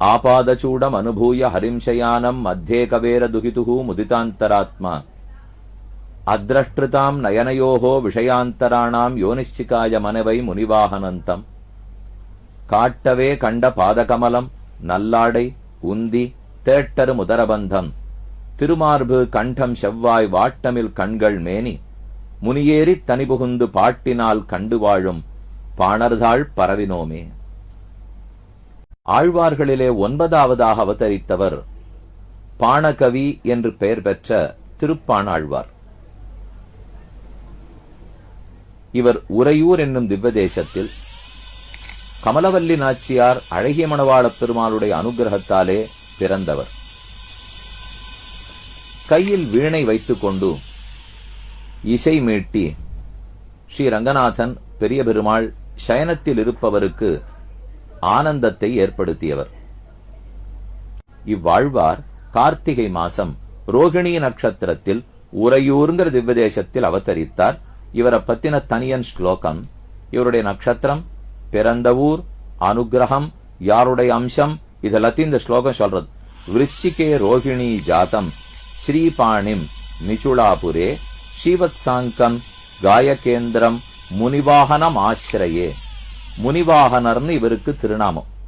ஆபாதச்சூடம் அனுபூய ஹரிம்சயானம் மத்தியே கவேர துகிதுகு முதிதாந்தராத்மா. அத்ரஷ்டிருதாம் நயனயோகோ விஷயாந்தராணாம் யோனிச்சிகாய மனவை முனிவாகனந்தம் காட்டவே கண்ட பாதகமலம் நல்லாடை உந்தி தேட்டரு முதரபந்தம். திருமார்பு கண்டம் செவ்வாய் வாட்டமில் கண்கள் மேனி. முனியேறித் தனிபுகுந்து பாட்டினால் கண்டு வாழும் பாணர்தாள் பரவினோமே. ஆழ்வார்களிலே ஒன்பதாவதாக அவதரித்தவர் பாணகவி என்று பெயர் பெற்ற திருப்பாணாழ்வார் இவர் உறையூர் என்னும் திவ்வதேசத்தில் கமலவல்லி நாச்சியார் அழகிய மணவாளப் பெருமாளுடைய அனுகிரகத்தாலே பிறந்தவர். கையில் வீணை வைத்துக் கொண்டு இசை மீட்டி ஸ்ரீ ரங்கநாதன் பெரிய பெருமாள் சயனத்தில் இருப்பவருக்கு ஆனந்தத்தை ஏற்படுத்தியவர். இவ்வாழ்வார் கார்த்திகை மாசம் ரோகிணி நட்சத்திரத்தில் உரையூருங்கிற திவ்வதேசத்தில் அவதரித்தார். இவரை பத்தின தனியன் ஸ்லோகம் இவருடைய நட்சத்திரம் பிறந்த ஊர் அனுகிரகம் யாருடைய அம்சம் இதெல்லாத்தையும் இந்த ஸ்லோகம் சொல்றது. விருச்சிகே ரோகிணி ஜாதம் ஸ்ரீபாணிம் நிச்சுளாபுரே ஸ்ரீவத்சாங்கம் காயகேந்திரம் முனிவாகனம் ஆசிரயே. முனிவாகனர்னு இவருக்கு திருநாமம்.